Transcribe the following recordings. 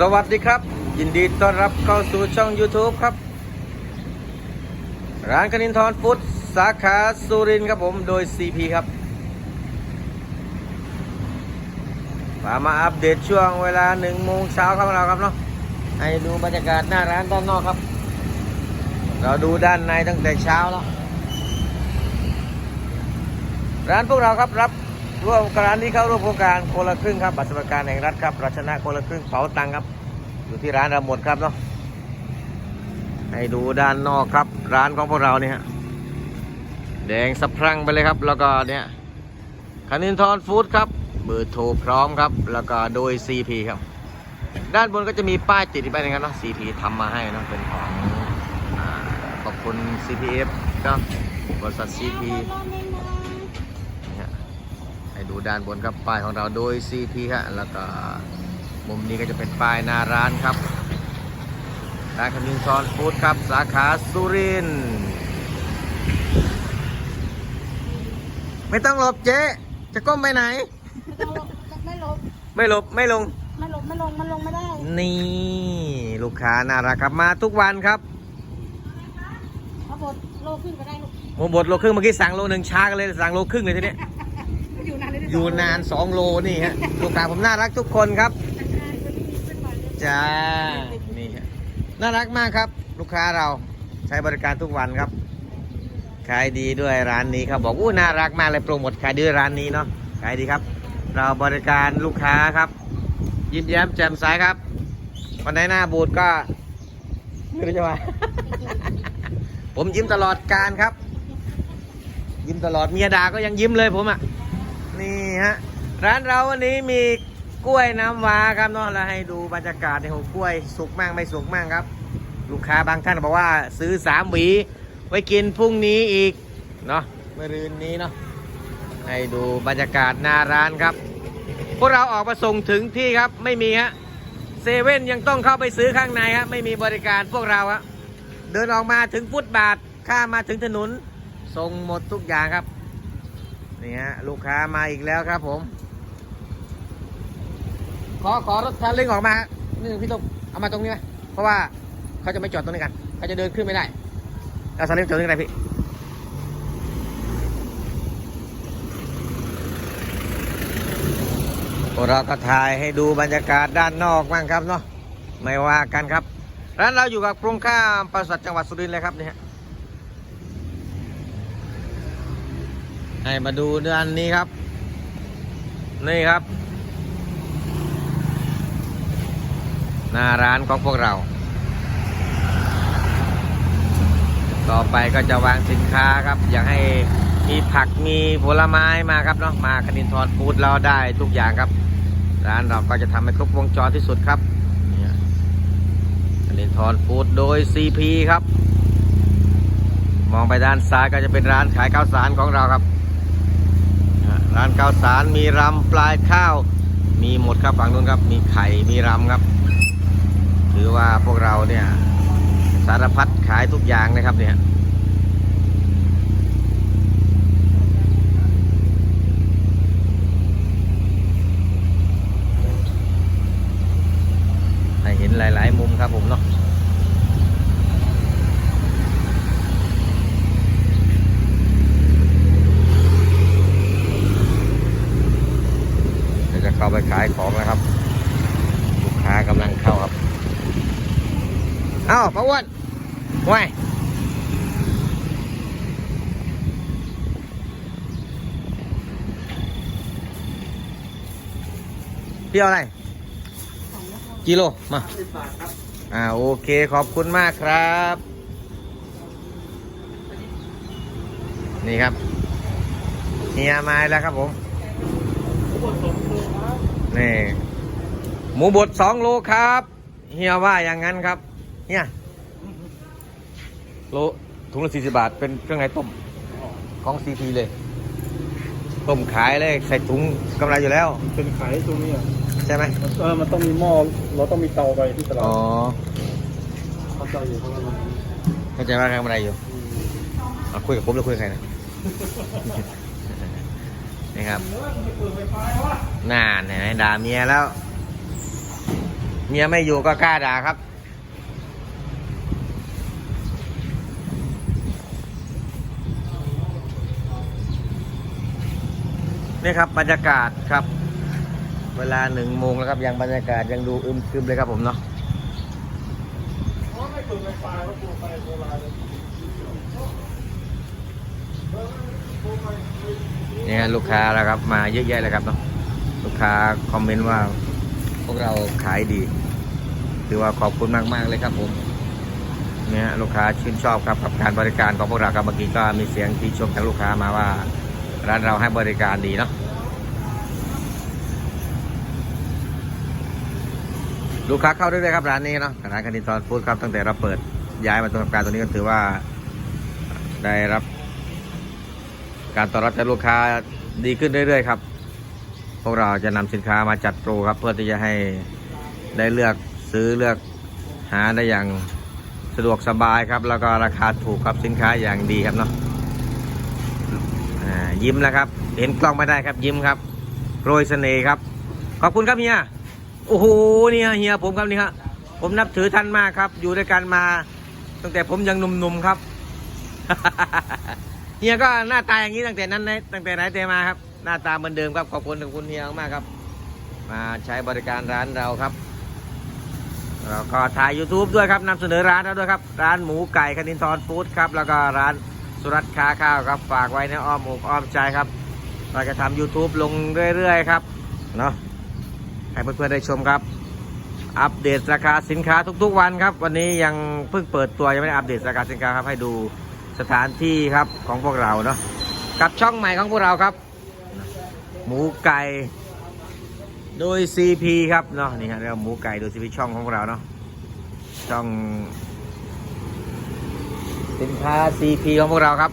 สวัสดีครับ ยินดีต้อนรับเข้าสู่ช่อง YouTube ครับ ร้านคณินทรฟู้ดสาขาสุรินครับผมโดย CP ครับมามาอัปเดตช่วงเวลาหนึ่งโมงเช้าครับเราครับเนาะให้ดูบรรยากาศหน้าร้านด้านนอกครับ เราดูด้านในตั้งแต่เช้าแล้วร้านพวกเราครับรับ ร่วมกับร้านนี้เข้าร่วมโครงการคนละครึ่งครับบัตรสวัสดิการแห่งรัฐครับรัชนะคนละครึ่งเป๋าตังครับ อยู่ที่ร้านเราหมดครับเนาะให้ดูด้านนอกครับ ร้านของพวกเราเนี่ยแดงสะพรั่งไปเลยครับ แล้วก็เนี่ยคณินทรฟู้ดครับเบอร์โทรพร้อมครับ แล้วก็โดย CP ครับ ด้านบนก็จะมีป้ายติดไปนะครับเนาะ CP ทำมาให้เนาะเป็นของอขอบคุณ CPF ก็บริษัท CP นี่ฮะให้ ดูด้านบนครับป้ายของเราโดย CP ฮะแล้วก็มุมนี้ก็จะเป็นป้ายหน้าร้านครับร้านคำนินซอนฟู้ดครับ สาขาสุรินทร์ไม่ต้องหลบเจ๊ จะก้มไปไหน ไม่ต้องลบ ไม่ลบไม่หลบ ไม่ลง ไม่ลบ ไม่ลง มันลงไม่ได้ นี่ลูกค้าน่ารักครับมาทุกวันครับเขาบดโลขึ้นก็ได้ลูกหมูบดโลครึ่งเมื่อกี้สั่งโลหนึ่งช้ากันเลยสั่งโลครึ่งเลยทีเนี้ย อยู่นานสองโลนี่ฮะลูกค้าผมน่ารักทุกคนครับจ้านี่ฮะน่ารักมากครับ ลูกค้าเราใช้บริการทุกวันครับขายดีด้วยร้านนี้ครับบอกอู้น่ารักมากเลยโปรโมทขายดีด้วยร้านนี้เนาะขายดีครับ เราบริการลูกค้าครับ ยิ้มแย้มแจ่มใสครับ วันไหนหน้าบูดก็ไม่รู้จะว่าผมยิ้มตลอดการครับ ยิ้มตลอดเมียดาก็ยังยิ้มเลยผมอะ นี่ฮะร้านเราวันนี้มีกล้วยน้ำว้าครับเนาะแล้วให้ดูบรรยากาศในหัวกล้วยสุกมากไม่สุกมากครับ ลูกค้าบางท่านบอกว่าซื้อสามหวี ไว้กินพรุ่งนี้อีกเนาะเมื่อรืนนี้เนาะให้ดูบรรยากาศหน้าร้านครับ พวกเราออกมาส่งถึงที่ครับไม่มีฮะเซเว่นยังต้องเข้าไปซื้อข้างในฮะไม่มีบริการพวกเราฮะเดินออกมาถึงฟุตบาทข้ามาถึงถนนส่งหมดทุกอย่างครับ นี่ฮะลูกค้ามาอีกแล้วครับผม ขอขอรถซาเล้งออกมานี่พี่ตุ๊กเอามาตรงนี้ไหมเพราะว่าเขาจะไม่จอดตรงนี้กันเขาจะเดินขึ้นไม่ได้เอาซาเล้งจอดตรงนี้ได้พี่เราก็ถ่ายให้ดูบรรยากาศด้านนอกบ้างครับเนาะไม่ว่ากันครับร้านเราอยู่กับโครงข้ามปราสัทจังหวัดสุรินทร์เลยครับนี่ฮะ ให้มาดูด้านนี้ครับ นี่ครับ หน้าร้านของพวกเรา ต่อไปก็จะวางสินค้าครับ อยากให้มีผักมีผลไม้มาครับเนาะมาคณินทรฟู้ดเราได้ทุกอย่างครับ ร้านเราก็จะทำให้ครบวงจรที่สุดครับคณินทรฟู้ดโดย CP ครับมองไปด้านซ้ายก็จะเป็นร้านขายข้าวสารของเราครับ ร้านข้าวสารมีรำปลายข้าว มีหมดครับฝั่งนู้นครับ มีไข่มีรำครับถือว่าพวกเราเนี่ยสารพัดขายทุกอย่างนะครับเนี่ยให้เห็นหลาย ๆ มุมครับผมเนาะ เดี๋ยวจะเข้า ไปขายของแล้วครับ ลูกค้ากำลังเข้าครับ เอ้าป้าอ้วนว่ายพี่เอาอะไรกิโล มาอ่าโอเคขอบคุณมากครับ นี่ครับเฮียมาแล้วครับผม นี่ หมูบดสองโลครับ เฮียว่าอย่างนั้นครับเฮียโลถุงละสี่สิบาท เป็นเครื่องในต้มของซีพีเลย ต้มขายเลยใส่ถุงกำไรอยู่แล้ว เป็นขายตรงนี้อะใช่ไหมเออมันต้องมีหม้อเราต้องมีเตาไปที่ตลาดอ๋อเข้าใจอยู่เพราะว่ามันเข้าใจว่ากำไรอยู่เอาคุยกับผมแล้วคุยกับใครนะ นี่ครับน่าเนี่ยด่าเมียแล้ว เมียไม่อยู่ก็กล้าด่าครับ นี่ครับบรรยากาศครับ เวลาหนึ่งโมงแล้วครับ ยังบรรยากาศยังดูอึมครึมเลยครับผมเนาะไม่เปิดไฟฟ้าก็ตัวไฟโบราณเลย นี่ฮะลูกค้าแล้วครับ มาเยอะแยะเลยครับเนาะลูกค้าคอมเมนต์ว่า พวกเราขายดีถือว่าขอบคุณมากๆเลยครับผมเนี่ยลูกค้าชื่นชอบครับกับการบริการของพวกเราครับเมื่อกี้ก็มีเสียงที่ชมจากลูกค้ามาว่า ร้านเราให้บริการดีเนาะลูกค้าเข้าเรื่อยๆครับร้านนี้เนาะร้านคณินทรฟู้ดครับตั้งแต่เราเปิดย้ายมาทำการตรงนี้ก็ถือว่าได้รับ การตอบรับจากลูกค้าดีขึ้นเรื่อยๆครับ พวกเราจะนำสินค้ามาจัดโปรครับ เพื่อที่จะให้ได้เลือกซื้อเลือกหาได้อย่างสะดวกสบายครับ แล้วก็ราคาถูกครับสินค้าอย่างดีครับเนาะยิ้มแล้วครับ เห็นกล้องไม่ได้ครับยิ้มครับโรยเสน่ห์ครับ ขอบคุณครับเฮียโอ้โหเนี่ยเฮียผมครับนี่ฮะผมนับถือท่านมากครับ อยู่ด้วยกันมา ตั้งแต่ผมยังหนุ่มๆครับ เฮียก็หน้าตาอย่างนี้ตั้งแต่นั้นนตั้งแต่ไหนแต่มาครับ หน้าตาเหมือนเดิมครับขอบคุณขอบคุณเฮียมากครับ มาใช้บริการร้านเราครับเราก็ถ่าย YouTube ด้วยครับนำเสนอร้านเราด้วยครับ ร้านหมูไก่คณินทรฟู้ดครับ แล้วก็ร้านสุรัตน์ค้าข้าวครับ ฝากไว้ในอ้อมอกอ้อมใจครับ เราจะทำ YouTube ลงเรื่อยๆครับเนาะให้เพื่อนๆได้ชมครับ อัปเดตราคาสินค้าทุกๆวันครับ วันนี้ยังเพิ่งเปิดตัวยังไม่ได้อัปเดตราคาสินค้าครับให้ดู สถานที่ครับของพวกเราเนาะกับช่องใหม่ของพวกเราครับ หมูไก่โดย CP ครับเนาะนี่ฮะเรียกว่าหมูไก่โดย CP ช่องของพวกเราเนาะช่องสินค้า CP ของพวกเราครับ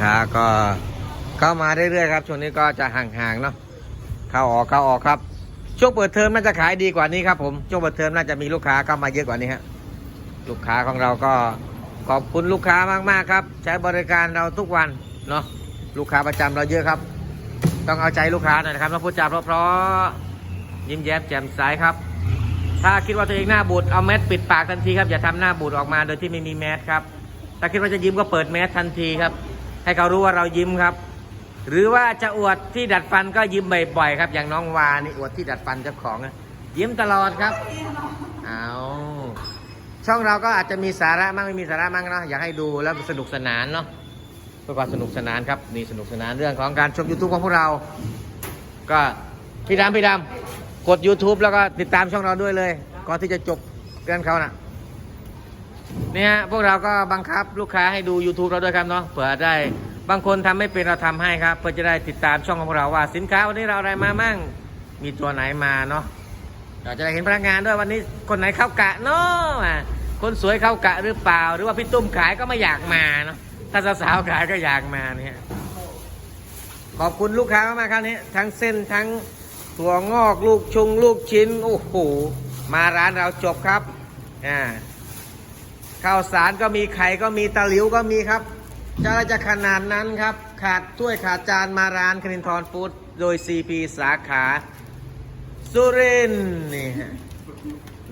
ค้าก็เข้ามาเรื่อยๆครับ ช่วงนี้ก็จะห่างๆเนาะเข้าออกเข้าออกครับ ช่วงเปิดเทอมน่าจะขายดีกว่านี้ครับผมช่วงเปิดเทอมน่าจะมีลูกค้าเข้ามาเยอะกว่านี้ฮะลูกค้าของเราก็ขอบคุณลูกค้ามากๆครับ ใช้บริการเราทุกวันเนาะลูกค้าประจำเราเยอะครับ ต้องเอาใจลูกค้าหน่อยนะครับมาพูดจาเพราะๆยิ้มแย้มแจ่มใสครับ ถ้าคิดว่าตัวเองหน้าบูดเอาแมสปิดปากทันทีครับอย่าทำหน้าบูดออกมาโดยที่ไม่มีแมสครับถ้าคิดว่าจะยิ้มก็เปิดแมสทันทีครับ ให้เขารู้ว่าเรายิ้มครับ หรือว่าจะอวดที่ดัดฟันก็ยิ้มบ่อยๆครับ อย่างน้องวานี่อวดที่ดัดฟันเจ้าของอะยิ้มตลอดครับเอาช่องเราก็อาจจะมีสาระมั่งไม่มีสาระมั่งเนาะอยากให้ดูแล้วสนุกสนานเนาะเพื่อความสนุกสนานครับนี่สนุกสนานเรื่องของการชม YouTube ของพวกเรา ก็พี่ดำพี่ดำกด YouTube แล้วก็ติดตามช่องเราด้วยเลย ก่อนที่จะจบเรื่องเขาน่ะ เนี่ยพวกเราก็บังคับลูกค้าให้ดู YouTube เราด้วยครับเนาะเผื่อได้บางคนทำไม่เป็นเราทำให้ครับ เพื่อจะได้ติดตามช่องของพวกเราว่า สินค้าวันนี้เราอะไรมามั่งมีตัวไหนมาเนาะเราจะได้เห็นพนักงานด้วยวันนี้คนไหนเข้ากะเนาะคนสวยเข้ากะหรือเปล่า หรือว่าพี่ตุ้มขายก็ไม่อยากมาเนาะถ้าสาวๆขายก็อยากมาเนี่ยขอบคุณลูกค้ามากครับนี้ทั้งเส้นทั้งถั่วงอกลูกชุงลูกชิ้นโอ้โหมาร้านเราจบครับอ่า ข้าวสารก็มีไข่ก็มีตะหลิวก็มีครับจะอะไรจะขนาดนั้นครับ ขาดถ้วยขาดจานมาร้านคณินทรฟู้ดโดย CP สาขา สุรินนี่ฮะ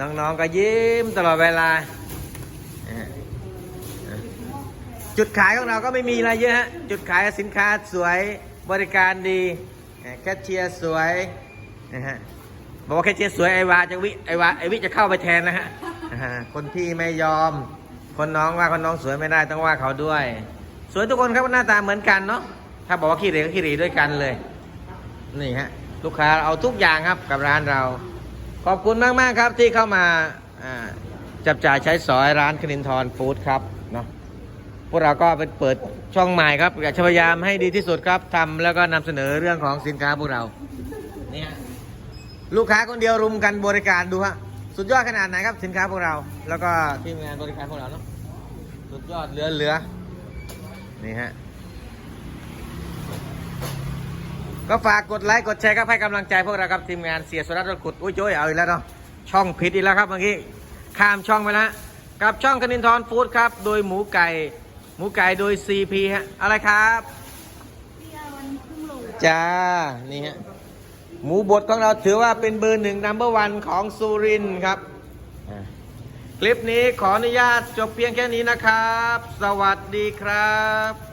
น้องๆก็ยิ้มตลอดเวลา จุดขายของเราก็ไม่มีอะไรเยอะฮะ จุดขายสินค้าสวยบริการดีแคชเชียร์สวยนะฮะบอกว่าแค่เชียร์สวยไอวาจะวิไอวาไอวิจะเข้าไปแทนนะฮะคนพี่ไม่ยอม คนน้องว่าคนน้องสวยไม่ได้ต้องว่าเขาด้วย สวยทุกคนครับหน้าตาเหมือนกันเนาะถ้าบอกว่าขี้เหร่ก็ขี้เหร่ด้วยกันเลย นี่ฮะลูกค้าเอาทุกอย่างครับกับร้านเรา ขอบคุณมากๆครับที่เข้ามาจับจ่ายใช้สอยร้านคณินทรฟู้ดครับเนาะพวกเราก็เป็นเปิดช่องใหม่ครับอยากจะพยายามให้ดีที่สุดครับทำแล้วก็นำเสนอเรื่องของสินค้าพวกเราเนี่ฮะลูกค้าคนเดียวรุมกันบริการดูฮะ สุดยอดขนาดไหนครับสินค้าพวกเรา แล้วก็ทีมงานบริการพวกเราเนาะสุดยอดเหลือเหลือนี่ฮะก็ฝากกดไลค์กดแชร์ครับให้กำลังใจพวกเราครับทีมงานเสียสุรัตน์รถขุดอุ้ยโจ้ยเอาอีกแล้วเนาะช่องผิดอีกแล้วครับเมื่อกี้ข้ามช่องไปแล้วกับช่องคณินทรฟู้ดครับ โดยหมูไก่ หมูไก่โดย CP ฮะอะไรครับพี่เอาวันครึ่งโลจ้า นี่ฮะ หมูบดของเราถือว่าเป็นเบอร์หนึ่งนัมเบอร์วันของสุรินครับคลิปนี้ขออนุญาตจบเพียงแค่นี้นะครับ สวัสดีครับ